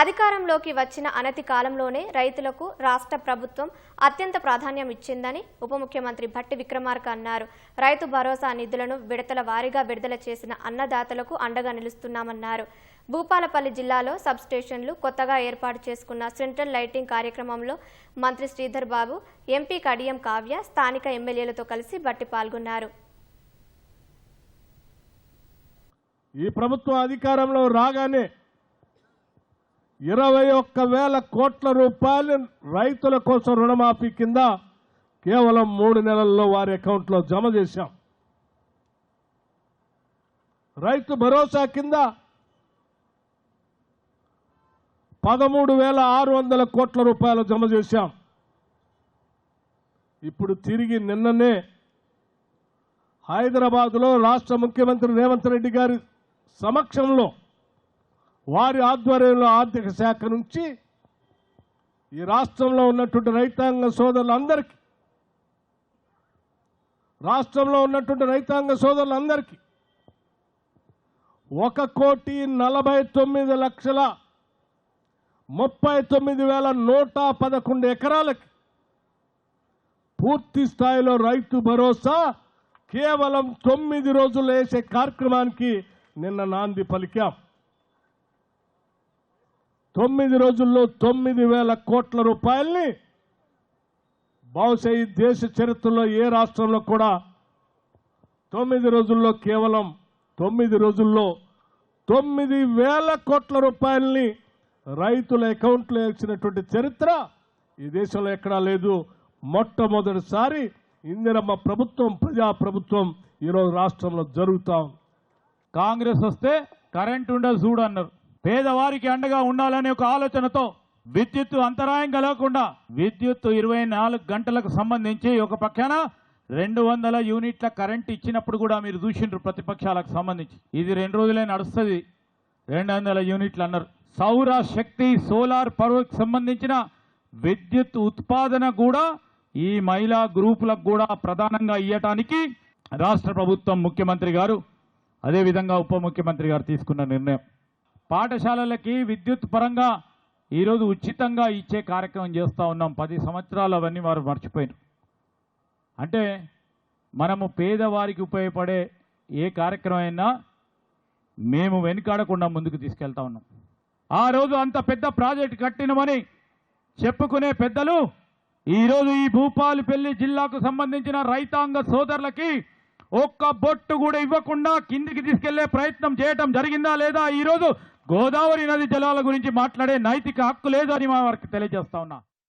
అధికారంలోకి వచ్చిన అనతి కాలంలోనే రైతులకు రాష్ట్ర ప్రభుత్వం అత్యంత ప్రాధాన్యం ఇచ్చిందని ఉప ముఖ్యమంత్రి భట్టి విక్రమార్క అన్నారు. రైతు భరోసా నిధులను విడతల వారీగా విడుదల చేసిన అన్నదాతలకు అండగా నిలుస్తున్నామన్నారు. భూపాలపల్లి జిల్లాలో సబ్ స్టేషన్లు కొత్తగా ఏర్పాటు చేసుకున్న సెంట్రల్ లైటింగ్ కార్యక్రమంలో మంత్రి శ్రీధర్ బాబు ఎంపీ కడియం కావ్య స్థానిక ఎమ్మెల్యేలతో కలిసి భట్టి పాల్గొన్నారు. ఈ ప్రభుత్వం అధికారంలో రాగానే ఇరవై ఒక్క వేల కోట్ల రూపాయలు రైతుల కోసం రుణమాఫీ కింద కేవలం మూడు నెలల్లో వారి అకౌంట్లో జమ చేశాం. రైతు భరోసా కింద పదమూడు వేల ఆరు వందల కోట్ల రూపాయలు జమ చేశాం. ఇప్పుడు తిరిగి నిన్ననే హైదరాబాద్లో రాష్ట్ర ముఖ్యమంత్రి రేవంత్ రెడ్డి గారి సమక్షంలో వారి ఆధ్వర్యంలో ఆర్థిక శాఖ నుంచి ఈ రాష్ట్రంలో ఉన్నటువంటి రైతాంగ సోదరులందరికీ రాష్ట్రంలో ఉన్నటువంటి రైతాంగ సోదరులందరికీ ఒక కోటి నలభై తొమ్మిది లక్షల ముప్పై తొమ్మిది వేల నూట పదకొండు ఎకరాలకి పూర్తి స్థాయిలో రైతు భరోసా కేవలం తొమ్మిది రోజులు వేసే కార్యక్రమానికి నిన్న నాంది పలికాం. తొమ్మిది రోజుల్లో తొమ్మిది వేల కోట్ల రూపాయల్ని బహుశా ఈ దేశ చరిత్రలో ఏ రాష్ట్రంలో కూడా తొమ్మిది రోజుల్లో కేవలం తొమ్మిది రోజుల్లో తొమ్మిది వేల కోట్ల రూపాయల్ని రైతుల అకౌంట్లో వేసినటువంటి చరిత్ర ఈ దేశంలో ఎక్కడా లేదు. మొట్టమొదటిసారి ఇందిరమ్మ ప్రభుత్వం ప్రజా ప్రభుత్వం ఈరోజు రాష్ట్రంలో జరుగుతాం కాంగ్రెస్ వస్తే కరెంట్ ఉండదు చూడన్నారు పేదవారికి అండగా ఉండాలనే ఒక ఆలోచనతో విద్యుత్ అంతరాయం కలగకుండా విద్యుత్ ఇరవై నాలుగు గంటలకు సంబంధించి ఒక పక్కన రెండు వందల యూనిట్ల కరెంట్ ఇచ్చినప్పుడు కూడా మీరు చూసిండ్రు ప్రతిపక్షాలకు సంబంధించి. ఇది రెండు రోజులే నడుస్తుంది. రెండు వందల యూనిట్లు అన్నారు. సౌర శక్తి సోలార్ పవర్కి సంబంధించిన విద్యుత్ ఉత్పాదన కూడా ఈ మహిళా గ్రూపులకు కూడా ప్రధానంగా ఇవ్వటానికి రాష్ట్ర ప్రభుత్వం ముఖ్యమంత్రి గారు అదేవిధంగా ఉప ముఖ్యమంత్రి గారు తీసుకున్న నిర్ణయం. పాఠశాలలకి విద్యుత్ పరంగా ఈరోజు ఉచితంగా ఇచ్చే కార్యక్రమం చేస్తూ ఉన్నాం. పది సంవత్సరాలు అవన్నీ వారు మర్చిపోయారు. అంటే మనము పేదవారికి ఉపయోగపడే ఏ కార్యక్రమం అయినా మేము వెనుకాడకుండా ముందుకు తీసుకెళ్తా ఉన్నాం. ఆ రోజు అంత పెద్ద ప్రాజెక్ట్ కట్టినమని చెప్పుకునే పెద్దలు ఈరోజు ఈ భూపాలపల్లి జిల్లాకు సంబంధించిన రైతాంగ సోదరులకి ఒక్క బొట్టు కూడా ఇవ్వకుండా కిందికి తీసుకెళ్ళే ప్రయత్నం చేయటం జరిగిందా లేదా? ఈరోజు గోదావరి నది జలాల గురించి మాట్లాడే నైతిక హక్కు లేదు అని మా వారికి తెలియజేస్తా ఉన్నా.